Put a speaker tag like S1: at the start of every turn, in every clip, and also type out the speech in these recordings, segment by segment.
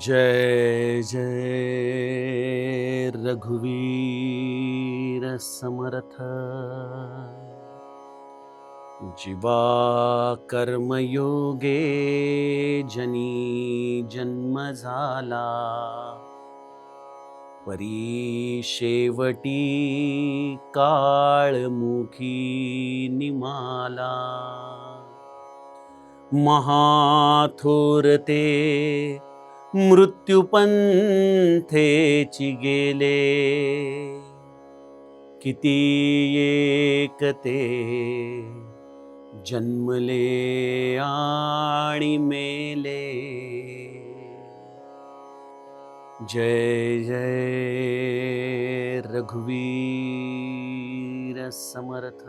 S1: जय जय रघुवीर समर्थ। जीवा कर्मयोगे जनी जन्म झाला। परी शेवटी काळमुखी निमाला। महाथोरते मृत्युपंथेची गेले. किती एकते जन्मले आणि मेले. जय जय रघुवीर समर्थ.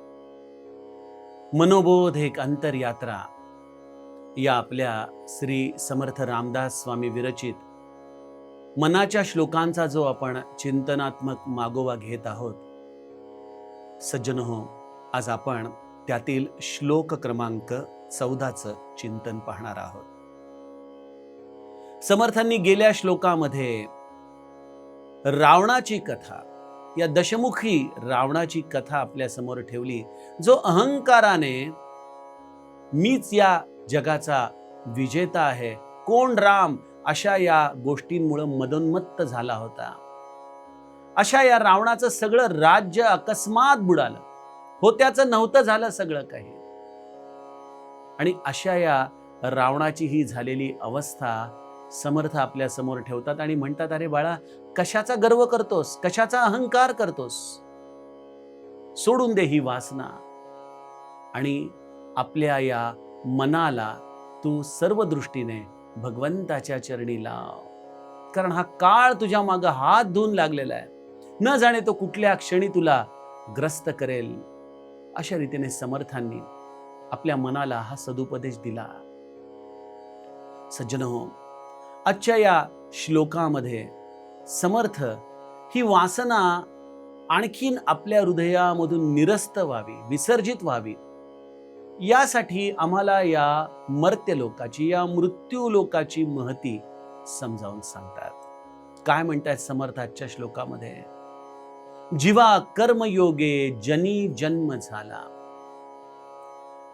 S1: मनोबोध एक अंतरयात्रा. या आपल्या श्री समर्थ रामदास स्वामी विरचित मनाच्या श्लोकांचा जो आपण चिंतनात्मक मागोवा घेत आहोत. सज्जन हो आज आपण त्यातील श्लोक क्रमांक चौदाचं चिंतन पाहणार आहोत. समर्थांनी गेल्या श्लोकामध्ये रावणाची कथा या दशमुखी रावणाची कथा आपल्यासमोर ठेवली जो अहंकाराने मीच या जगाचा विजेता आहे कोण राम? अशा या गोष्टींमुळे मदोन्मत्त झाला होता. अशा या रावणाचं सगळं राज्य अकस्मात बुडालं. होत्याचं नव्हतं झालं सगळं काही. आणि अशा या रावणाची ही झालेली अवस्था समर्थ आपल्यासमोर ठेवतात आणि म्हणतात अरे बाळा कशाचा गर्व करतोस? कशाचा अहंकार करतोस? सोडून दे ही वासना. आणि आपल्या या मनाला तू सर्व दृष्टीने भगवंताच्या चरणी लाव. कारण हा काळ तुझ्या मागं हात धुवून लागलेला आहे. न जाणे तो कुठल्या क्षणी तुला ग्रस्त करेल. अशा रीतीने समर्थांनी आपल्या मनाला हा सदुपदेश दिला. सज्जन हो आजच्या या श्लोकामध्ये समर्थ ही वासना आणखीन आपल्या हृदयामधून निरस्त व्हावी विसर्जित व्हावी. यासाठी आम्हाला या मर्त्य लोकाची या मृत्यू लोकाची महती समजावून सांगतात. काय म्हणतात समर्थ आजच्या श्लोकामध्ये? जीवा कर्मयोगे जनी जन्म झाला.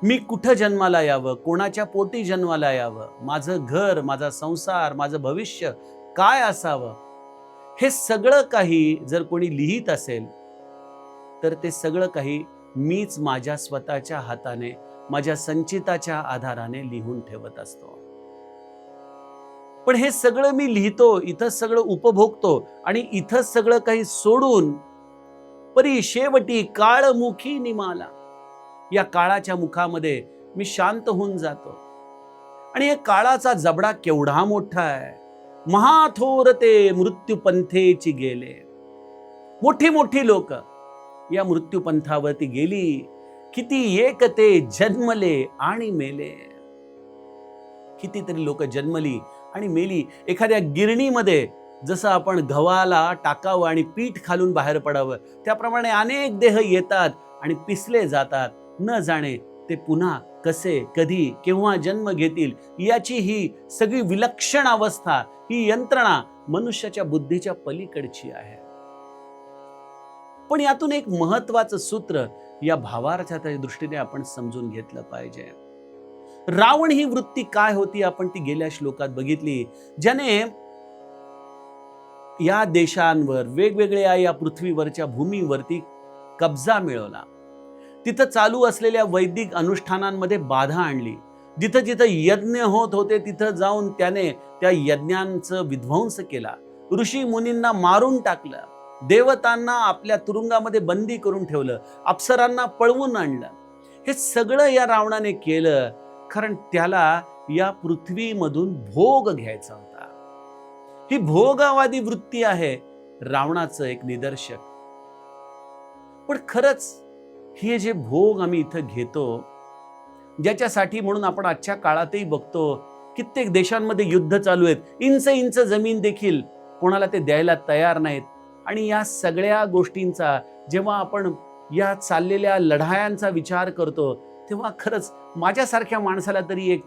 S1: मी कुठं जन्माला यावं? कोणाच्या पोटी जन्माला यावं? माझं घर माझा संसार माझं भविष्य काय असावं? हे सगळं काही जर कोणी लिहित असेल तर ते सगळं काही मीच माझ्या स्वतःच्या हाताने माझ्या संचिताच्या आधाराने लिहून ठेवत असतो. पण हे सगळं मी लिहितो इथं सगळं उपभोगतो आणि इथं सगळं काही सोडून परी शेवटी काळमुखी निमाला. या काळाच्या मुखामध्ये मी शांत होऊन जातो. आणि हे काळाचा जबडा केवढा मोठा आहे. महाथोर ते मृत्यूपंथेची गेले. मोठी मोठी लोक या मृत्यूपंथावरती गेली. किती एक ते जन्मले आणि मेले. कितीतरी लोक जन्मली आणि मेली. एखाद्या गिरणीमध्ये जसं आपण गव्हाला टाकावं आणि पीठ खालून बाहेर पडावं त्याप्रमाणे अनेक देह येतात आणि पिसले जातात. न जाणे ते पुन्हा कसे कधी केव्हा जन्म घेतील याची ही सगळी विलक्षण अवस्था ही यंत्रणा मनुष्याच्या बुद्धीच्या पलीकडची आहे. पण यातून एक महत्वाचं सूत्र या भावार्थाच्या दृष्टीने आपण समजून घेतलं पाहिजे. रावण ही वृत्ती काय होती आपण ती गेल्या श्लोकात बघितली ज्याने या देशांवर वेगवेगळ्या या पृथ्वीवरच्या भूमीवरती कब्जा मिळवला. तिथं चालू असलेल्या वैदिक अनुष्ठानांमध्ये बाधा आणली. जिथं जिथं यज्ञ होत होते तिथं जाऊन त्याने त्या यज्ञांचं विध्वंस केला. ऋषी मुनींना मारून टाकलं. देवतांना आपल्या तुरुंगामध्ये बंदी करून ठेवलं. अप्सरांना पळवून आणलं. हे सगळं या रावणाने केलं कारण त्याला या पृथ्वीमधून भोग घ्यायचा होता. ही भोगावादी वृत्ती आहे रावणाचं एक निदर्शक. पण खरंच हे जे भोग आम्ही इथं घेतो ज्याच्यासाठी म्हणून आपण आजच्या काळातही बघतो कित्येक देशांमध्ये युद्ध चालू आहेत. इंच इंच जमीन देखील कोणाला ते द्यायला तयार नाहीत. आणि या सगळ्या गोष्टींचा जेव्हा आपण या चाललेल्या लढायांचा विचार करतो तेव्हा खरंच माझ्यासारख्या माणसाला तरी एक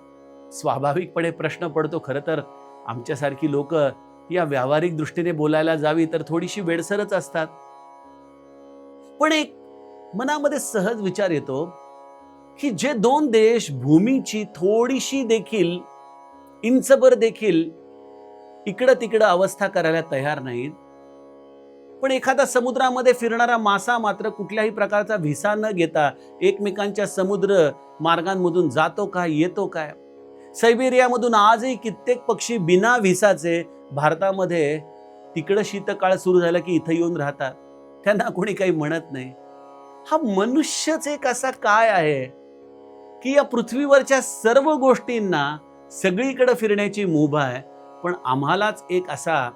S1: स्वाभाविकपणे प्रश्न पडतो. खरं तर आमच्यासारखी लोक या व्यावहारिक दृष्टीने बोलायला जावी तर थोडीशी वेडसरच असतात. पण एक मनामध्ये सहज विचार येतो की जे दोन देश भूमीची थोडीशी देखील इंचभर देखील इकडं तिकडं अवस्था करायला तयार नाहीत. पण एखादा समुद्रामध्ये फिरणारा मासा मात्र कुठल्याही प्रकारचा व्हिसा न घेता एकमेकांच्या समुद्र मार्गांमधून जातो काय येतो काय सायबेरियामधून आजही कित्येक पक्षी बिना व्हिसाचे भारतामध्ये तिकडं शीतकाळ सुरू झालं की इथं येऊन राहतात. त्यांना कोणी काही म्हणत नाही. हा मनुष्यच एक असा काय आहे की या पृथ्वीवरच्या सर्व गोष्टींना सगळीकडे फिरण्याची मुभा आहे पण आम्हालाच एक असा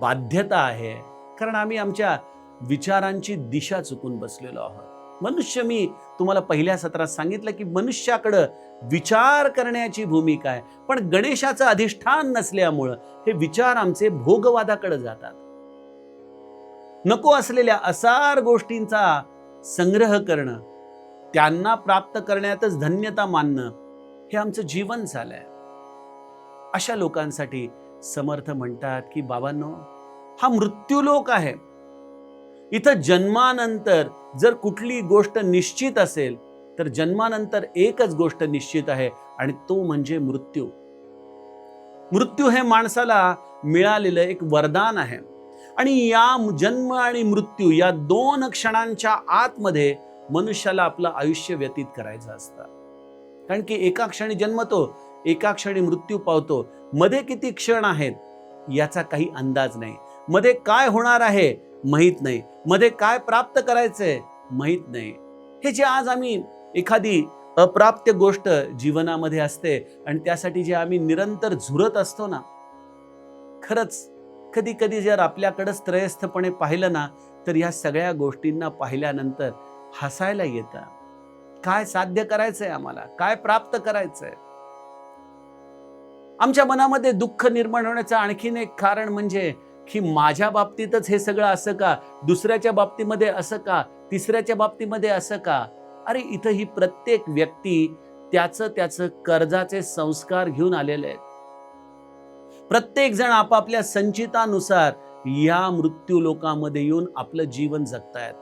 S1: बाध्यता आहे. कारण आम्ही आमच्या विचारांची दिशा चुकून बसलेलो आहोत. मनुष्य मी तुम्हाला पहिल्या सत्रात सांगितलं की मनुष्याकडं विचार करण्याची भूमिका आहे. पण गणेशाचं अधिष्ठान नसल्यामुळं हे विचार आमचे भोगवादाकडे जातात. नको असलेल्या असार गोष्टींचा संग्रह करणं त्यांना प्राप्त करण्यातच धन्यता मानणं हे आमचं जीवन झालंय. अशा लोकांसाठी समर्थ म्हणतात की बाबांनो हा मृत्यूलोक आहे. इथं जन्मानंतर जर कुठली गोष्ट निश्चित असेल तर जन्मानंतर एकच गोष्ट निश्चित आहे आणि तो म्हणजे मृत्यू. मृत्यू हे माणसाला मिळालेलं एक वरदान आहे. आणि या जन्म आणि मृत्यू या दोन क्षणांच्या आतमध्ये मनुष्याला आपलं आयुष्य व्यतीत करायचं असतं. कारण की एका क्षणी जन्मतो एका क्षणी मृत्यू पावतो. मध्ये किती क्षण आहेत याचा काही अंदाज नाही. मध्ये काय होणार आहे माहीत नाही. मध्ये काय प्राप्त करायचंय माहीत नाही. हे जे आज आम्ही एखादी अप्राप्य गोष्ट जीवनामध्ये असते आणि त्यासाठी जे आम्ही निरंतर झुरत असतो ना खरंच कधी कधी जर आपल्याकडं त्रयस्थपणे पाहिलं ना तर या सगळ्या गोष्टींना पाहिल्यानंतर हसायला येतं. काय साध्य करायचंय आम्हाला? काय प्राप्त करायचंय? आमच्या मनामध्ये दुःख निर्माण होण्याचं आणखीन एक कारण म्हणजे की माझ्या बाबतीतच हे सगळं असं का? दुसऱ्याच्या बाबतीमध्ये असं का? तिसऱ्याच्या बाबतीमध्ये असं का? अरे इथं ही प्रत्येक व्यक्ती त्याचं त्याचं कर्जाचे संस्कार घेऊन आलेले आहेत. प्रत्येक जण आपापल्या संचितानुसार या मृत्यू लोकांमध्ये येऊन आपलं जीवन जगतायत.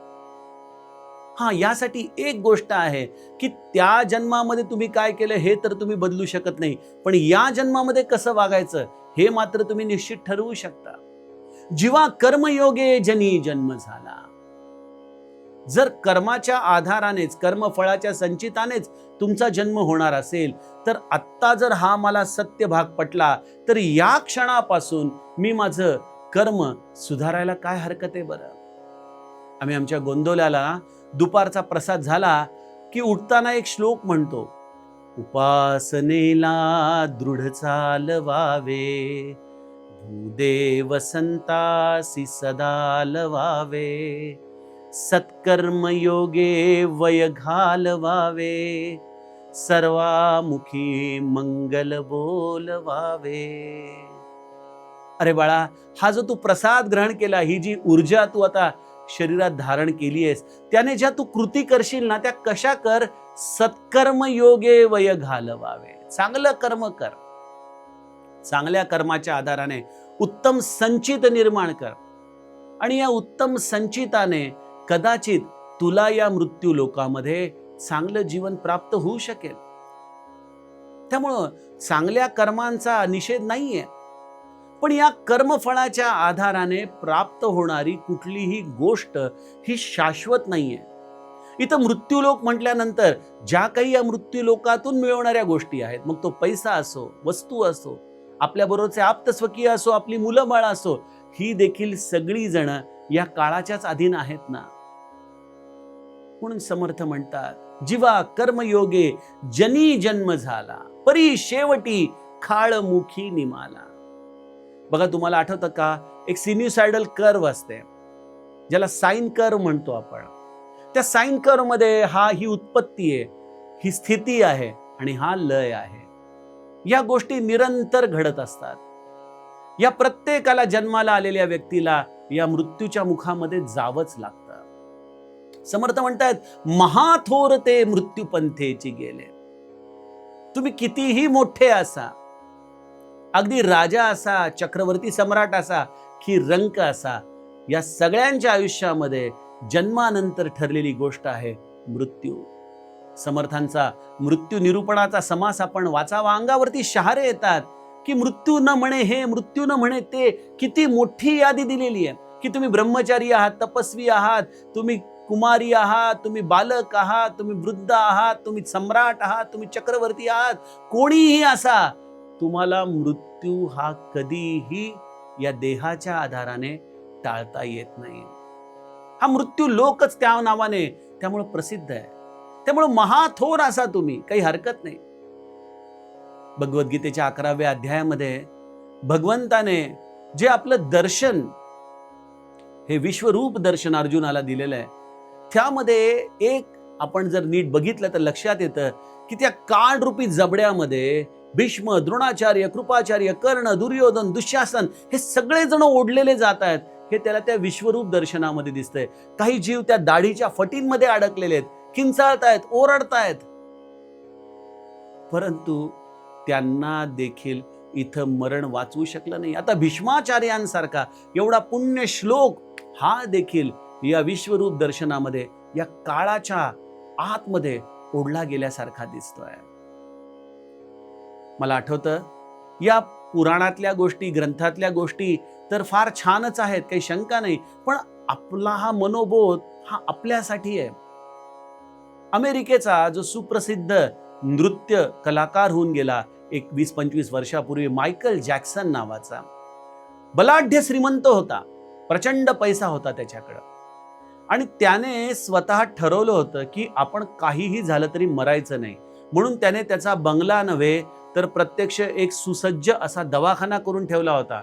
S1: हा यासाठी एक गोष्ट आहे की त्या जन्मामध्ये तुम्ही काय केलं हे तर तुम्ही बदलू शकत नाही. पण या जन्मामध्ये कसं वागायचं हे मात्र तुम्ही निश्चित ठरवू शकता. जीवा कर्मयोगे जनी जन्म झाला. जर कर्माच्या आधारानेच कर्मफळाच्या संचितानेच तुमचा जन्म होणार असेल तर आत्ता जर हा मला सत्य भाग पटला तर या क्षणापासून मी माझं कर्म सुधारायला काय हरकत आहे बरं? आम्ही आमच्या गोंदवल्याला दुपारचा प्रसाद झाला की उठताना एक श्लोक म्हणतो उपासनेला दृढ चालवावे भूदेव संतासी सदा लवावे सत्कर्म योगे वय घालवावे सर्वामुखी मंगल बोलवावे अरे बाळा हा जो तू प्रसाद ग्रहण केला ही जी ऊर्जा तू आता शरीरात धारण केली आहेस त्याने ज्या तू कृती करशील ना त्या कशा कर? सत्कर्म योगे वय घालवावे चांगलं कर्म कर. चांगल्या कर्माच्या आधाराने उत्तम संचित निर्माण कर. आणि या उत्तम संचिताने कदाचित तुला या मृत्यू लोकामध्ये चांगलं जीवन प्राप्त होऊ शकेल. त्यामुळं चांगल्या कर्मांचा निषेध नाहीये. पण या कर्मफळाच्या आधाराने प्राप्त होणारी कुठलीही गोष्ट ही शाश्वत नाहीये. इथं मृत्यूलोक म्हटल्यानंतर ज्या काही या मृत्यूलोकातून मिळवणाऱ्या गोष्टी आहेत मग तो पैसा असो वस्तू असो आपल्या बरोबरचे आप्तस्वकीय असो आपली मुलं बाळ असो ही देखील सगळी जण या काळाच्याच अधीन आहेत ना. म्हणून समर्थ म्हणतात जीवा कर्मयोगे जनी जन्म झाला परी शेवटी खाळमुखी निमाला. बघा तुम्हाला आठवतं का? एक सिन्युसायडल कर्व असते ज्याला साईन कर्व म्हणतो आपण. त्या साईन कर्वमध्ये हा ही उत्पत्ती आहे ही स्थिती आहे आणि हा लय आहे. या गोष्टी निरंतर घडत असतात. या प्रत्येकाला जन्माला आलेल्या व्यक्तीला या मृत्यूच्या मुखामध्ये जावंच लागतं. समर्थ म्हणतायत महाथोर ते मृत्यूपंथेची गेले. तुम्ही कितीही मोठे असा अगदी राजा असा चक्रवर्ती सम्राट असा की रंक असा या सगळ्यांच्या आयुष्यामध्ये जन्मानंतर ठरलेली गोष्ट आहे मृत्यू. समर्थांचा मृत्यू निरूपणाचा समास आपण वाचावा. अंगावरती शहारे येतात. की मृत्यू न म्हणे हे मृत्यू न म्हणे ते किती मोठी यादी दिलेली आहे. की तुम्ही ब्रह्मचारी आहात तपस्वी आहात तुम्ही कुमारी आहात तुम्ही बालक आहात तुम्ही वृद्ध आहात तुम्ही सम्राट आहात तुम्ही चक्रवर्ती आहात. कोणीही असा तुम्हाला मृत्यू हा कधीही या देहाच्या आधाराने टाळता येत नाही. हा मृत्यू लोकच त्या नावाने त्यामुळे प्रसिद्ध आहे. त्यामुळे महाथोर असा तुम्ही काही हरकत नाही. भगवद्गीतेच्या अकराव्या अध्यायामध्ये भगवंताने जे आपलं दर्शन हे विश्वरूप दर्शन अर्जुनाला दिलेलं आहे त्यामध्ये एक आपण जर नीट बघितलं तर लक्षात येतं की त्या काळरूपी जबड्यामध्ये भीष्म द्रोणाचार्य कृपाचार्य कर्ण दुर्योधन दुःशासन हे सगळे जण ओढलेले जात आहेत. हे त्याला त्या विश्वरूप दर्शनामध्ये दिसतंय. काही जीव त्या दाढीच्या फटींमध्ये अडकलेले आहेत किंचाळतायत ओरडतायत. परंतु त्यांना देखील इथं मरण वाचवू शकलं नाही. आता भीष्माचार्यांसारखा एवढा पुण्य श्लोक हा देखील या विश्वरूप दर्शनामध्ये या काळाच्या आतमध्ये ओढला गेल्यासारखा दिसतोय. मला आठवतं या पुराणातल्या गोष्टी ग्रंथातल्या गोष्टी तर फार छानच आहेत काही शंका नाही पण आपला हा मनोबोध हा आपल्यासाठी आहे. अमेरिकेचा जो सुप्रसिद्ध नृत्य कलाकार होऊन गेला एक वीस पंचवीस वर्षापूर्वी मायकल जॅक्सन नावाचा. बलाढ्य श्रीमंत होता. प्रचंड पैसा होता त्याच्याकडं. आणि त्याने स्वतः ठरवलं होतं की आपण काहीही झालं तरी मरायचं नाही. म्हणून त्याने त्याचा बंगला नव्हे तर प्रत्यक्ष एक सुसज्ज असा दवाखाना करून ठेवला होता.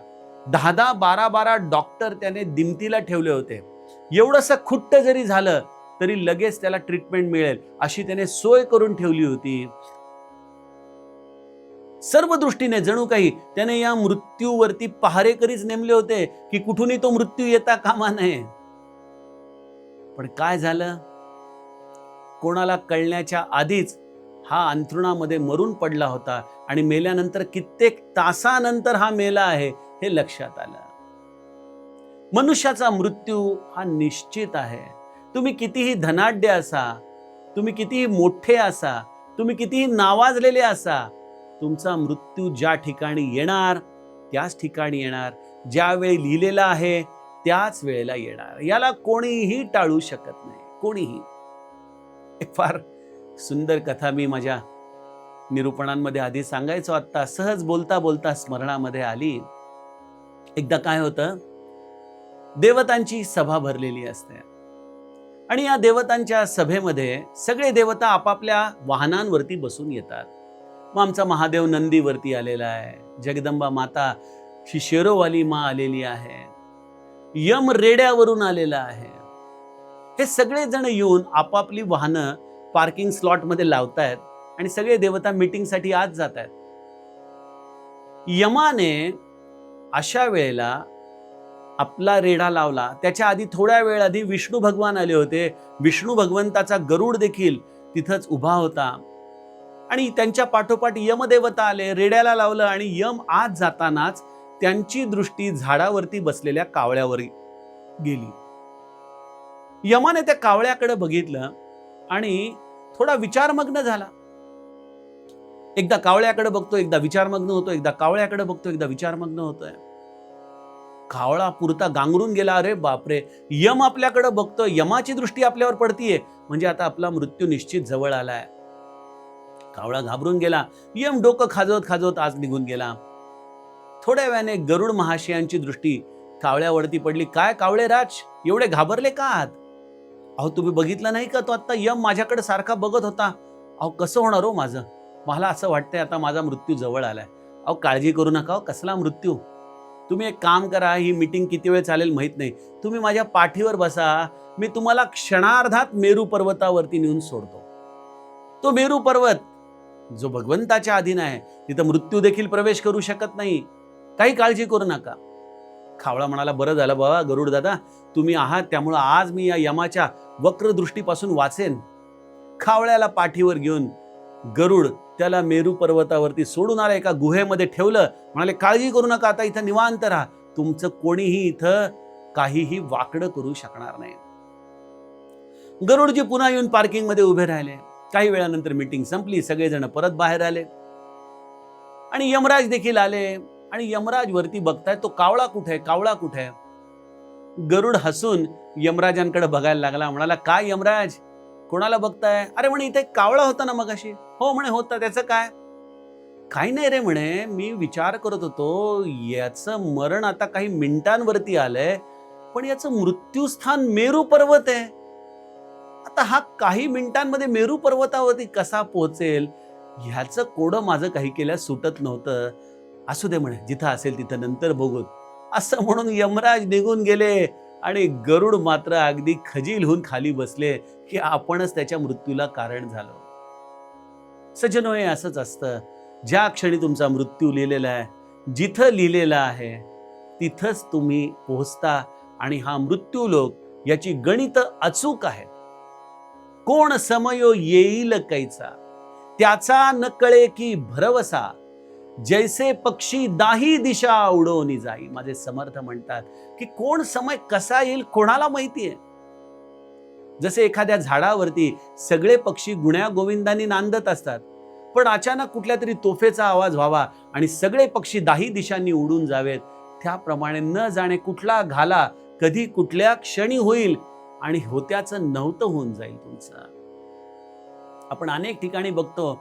S1: दहा दहा बारा बारा डॉक्टर त्याने दिमतीला ठेवले होते. एवढंसं खुट्ट जरी झालं तरी लगेच त्याला ट्रीटमेंट मिळेल अशी त्याने सोय करून ठेवली होती. सर्व दृष्टीने जणू काही त्याने या मृत्यूवरती पहारेकरीच नेमले होते की कुठूनही तो मृत्यू येता कामा नये. पण काय झालं? कोणाला कळण्याच्या आधीच हा अंथरुणामध्ये मरून पडला होता आणि मेल्यानंतर कित्येक तासानंतर हा मेला आहे हे लक्षात आलं. मनुष्याचा मृत्यू हा निश्चित आहे. तुम्ही कितीही धनाढ्य असा तुम्ही कितीही मोठे असा तुम्ही कितीही नावाजलेले असा तुमचा मृत्यू ज्या ठिकाणी येणार त्याच ठिकाणी येणार. ज्यावेळी लिहिलेला आहे त्याच वेळेला येणार. याला कोणीही टाळू शकत नाही. कोणीही. एक फार सुंदर कथा मी माझ्या निरूपणांमध्ये आधी सांगायचो आत्ता सहज बोलता बोलता स्मरणामध्ये आली. एकदा काय होतं देवतांची सभा भरलेली असते. आणि या देवतांच्या सभेमध्ये सगळे देवता आपापल्या वाहनांवरती बसून येतात. मग आमचा महादेव नंदीवरती आलेला आहे. जगदंबा माता ही शेरोवाली मा आलेली आहे. यम रेड्यावरून आलेला आहे. हे सगळेजण येऊन आपापली वाहनं पार्किंग स्लॉटमध्ये लावतायत आणि सगळे देवता मीटिंगसाठी आज जात आहेत यमाने अशा वेळेला आपला रेडा लावला. त्याच्या आधी थोड्या वेळ आधी विष्णू भगवान आले होते. विष्णू भगवंताचा गरुड देखील तिथंच उभा होता. आणि त्यांच्या पाठोपाठ यमदेवता आले रेड्याला लावलं आणि यम आत जातानाच त्यांची दृष्टी झाडावरती बसलेल्या कावळ्यावर गेली. यमाने त्या कावळ्याकडे बघितलं आणि थोडा विचारमग्न झाला. एकदा कावळ्याकडे बघतो एकदा विचारमग्न होतो एकदा कावळ्याकडे बघतो एकदा विचारमग्न होतोय. कावळा पुरता गांगरून गेला. अरे बापरे. यम आपल्याकडं बघतो. यमाची दृष्टी आपल्यावर पडतीये. म्हणजे आता आपला मृत्यू निश्चित जवळ आलाय. कावळा घाबरून गेला. यम डोकं खाजवत खाजवत आज निघून गेला. थोड्या वेळाने गरुड महाशयांची दृष्टी कावळ्यावरती पडली. काय कावळे राज? एवढे घाबरले का आहात? अहो तुम्ही बघितलं नाही का? तो आत्ता यम माझ्याकडे सारखा बघत होता. अहो कसं होणार हो माझं? मला असं वाटतंय आता माझा मृत्यू जवळ आलाय. अहो काळजी करू नका हो. कसला मृत्यू? तुम्ही एक काम करा ही मीटिंग किती वेळ चालेल माहीत नाही. तुम्ही माझ्या पाठीवर बसा मी तुम्हाला क्षणार्धात मेरू पर्वतावरती नेऊन सोडतो. तो मेरू पर्वत जो भगवंताच्या अधीन आहे तिथं मृत्यू देखील प्रवेश करू शकत नाही. काही काळजी करू नका. खावळा म्हणाला बरं झालं बाबा गरुड दादा तुम्ही आहात त्यामुळं आज मी या यमाच्या वक्रदृष्टीपासून वाचेन. खावळ्याला पाठीवर घेऊन गरुड त्याला मेरू पर्वतावरती सोडून आला एका गुहेमध्ये ठेवलं. म्हणाले काळजी करू नका आता इथं निवांत राहा. तुमचं कोणीही इथं काहीही वाकडं करू शकणार नाही. गरुडजी पुन्हा येऊन पार्किंगमध्ये उभे राहिले. काही वेळानंतर मीटिंग संपली सगळेजण परत बाहेर आले. आणि यमराज देखील आले. आणि यमराज वरती बघताय तो कावळा कुठे आहे? कावळा कुठे आहे? गरुड हसून यमराजांकडे बघायला लागला. म्हणाला काय यमराज? कोणाला बघताय? अरे म्हणे इथे एक कावळा होता ना मगाशी. हो म्हणे होता. त्याचं काय? काही नाही रे म्हणे मी विचार करत होतो याचं मरण आता काही मिनिटांवरती आलंय पण याचं मृत्यूस्थान मेरू पर्वत आहे. आता हा काही मिनिटांमध्ये मेरू पर्वतावरती कसा पोहोचेल? ह्याचं कोडं माझं काही केल्यास सुटत नव्हतं. असू दे म्हणे जिथं असेल तिथं नंतर बघून. असं म्हणून यमराज निघून गेले. आणि गरुड मात्र अगदी खजील होऊन खाली बसले की आपणच त्याच्या मृत्यूला कारण झालो. सजनो हे असंच असतं. ज्या क्षणी तुमचा मृत्यू लिहिलेला आहे जिथं लिहिलेला आहे तिथंच तुम्ही पोहोचता आणि हा मृत्यू लोक याची गणित अचूक आहे. कोण समयो येईल कैचा? त्याचा न कळे की भरवसा? जैसे पक्षी दाही दिशा उडवणी जाई. माझे समर्थ म्हणतात की कोण समय कसा येईल कोणाला माहितीये जसे एखाद्या झाडावरती सगळे पक्षी गुण्या गोविंदांनी नांदत असतात पण अचानक कुठल्या तरी तोफेचा आवाज व्हावा आणि सगळे पक्षी दाही दिशांनी उडून जावेत त्याप्रमाणे न जाणे कुठला घाला कधी कुठल्या क्षणी होईल आणि होत्याचं नव्हतं होऊन जाईल तुमचं. आपण अनेक ठिकाणी बघतो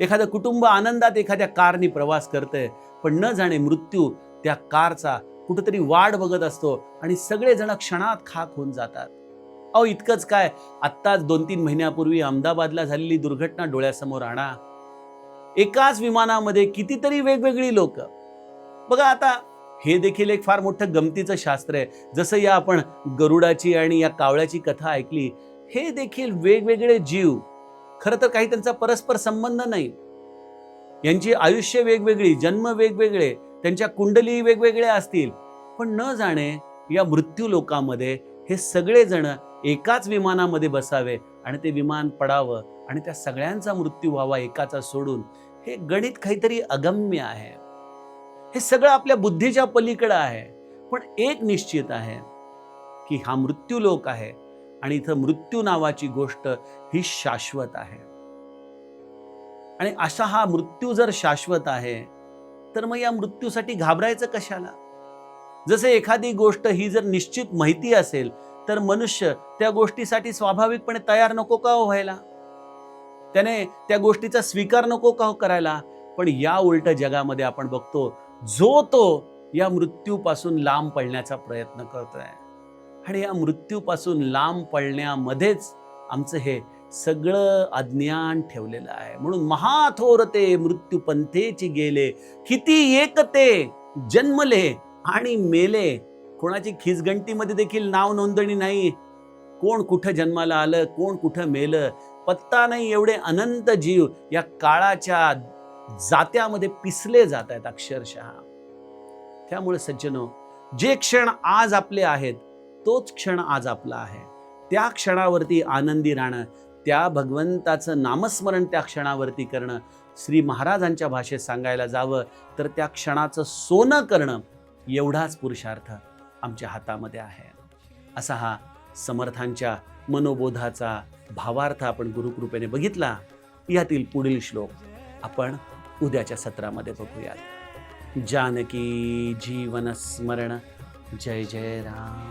S1: एखादं कुटुंब आनंदात एखाद्या कारनी प्रवास करतंय पण न जाणे मृत्यू त्या कारचा कुठंतरी वाट बघत असतो आणि सगळेजण क्षणात खाक होऊन जातात. अहो इतकंच काय? आत्ताच दोन तीन महिन्यापूर्वी अहमदाबादला झालेली दुर्घटना डोळ्यासमोर आणा. एकाच विमानामध्ये कितीतरी वेगवेगळी लोक. बघा आता हे देखील एक फार मोठं गमतीचं शास्त्र आहे. जसं या आपण गरुडाची आणि या कावळ्याची कथा ऐकली हे देखील वेगवेगळे जीव खरं तर काही त्यांचा परस्पर संबंध नाही. यांची आयुष्य वेगवेगळी जन्म वेगवेगळे त्यांच्या कुंडली वेगवेगळ्या असतील. पण न जाणे या मृत्यू लोकामध्ये हे सगळेजण एकाच विमानामध्ये बसावे आणि ते विमान पडावं आणि त्या सगळ्यांचा मृत्यू व्हावा एकाचा सोडून हे गणित काहीतरी अगम्य आहे. हे सगळं आपल्या बुद्धीच्या पलीकडं आहे. पण एक निश्चित आहे की हा मृत्यू लोक आहे. आणि इथं मृत्यू नावाची गोष्ट ही शाश्वत आहे. आणि असा हा मृत्यू जर शाश्वत आहे तर मग या मृत्यूसाठी घाबरायचं कशाला? जसे एखादी गोष्ट ही जर निश्चित माहिती असेल तर मनुष्य त्या गोष्टीसाठी स्वाभाविकपणे तयार नको का हो व्हायला? त्याने त्या गोष्टीचा स्वीकार नको का हो करायला? पण या उलट जगामध्ये आपण बघतो जो तो या मृत्यूपासून लांब पडण्याचा प्रयत्न करतोय. आणि या मृत्यूपासून लांब पळण्यामध्येच आमचं हे सगळं अज्ञान ठेवलेलं आहे. म्हणून महाथोर ते मृत्यूपंथेची गेले किती एक ते जन्मले आणि मेले. कोणाची खिसगंटीमध्ये देखील नाव नोंदणी नाही. कोण कुठं जन्माला आलं कोण कुठं मेलं. पत्ता नाही एवढे अनंत जीव या काळाच्या जात्यामध्ये पिसले जात आहेत अक्षरशः. त्यामुळे सज्जनो जे क्षण आज आपले आहेत तोच क्षण आज आपला आहे. त्या क्षणावरती आनंदी राहणं त्या भगवंताचं नामस्मरण त्या क्षणावरती करणं श्री महाराजांच्या भाषेत सांगायला जावं तर त्या क्षणाचं सोनं करणं एवढाच पुरुषार्थ आमच्या हातामध्ये आहे. असा हा समर्थांच्या मनोबोधाचा भावार्थ आपण गुरुकृपेने बघितला यातील पुढील श्लोक आपण उद्याच्या सत्रामध्ये बघूयात. जानकी जीवन स्मरण जय जय राम.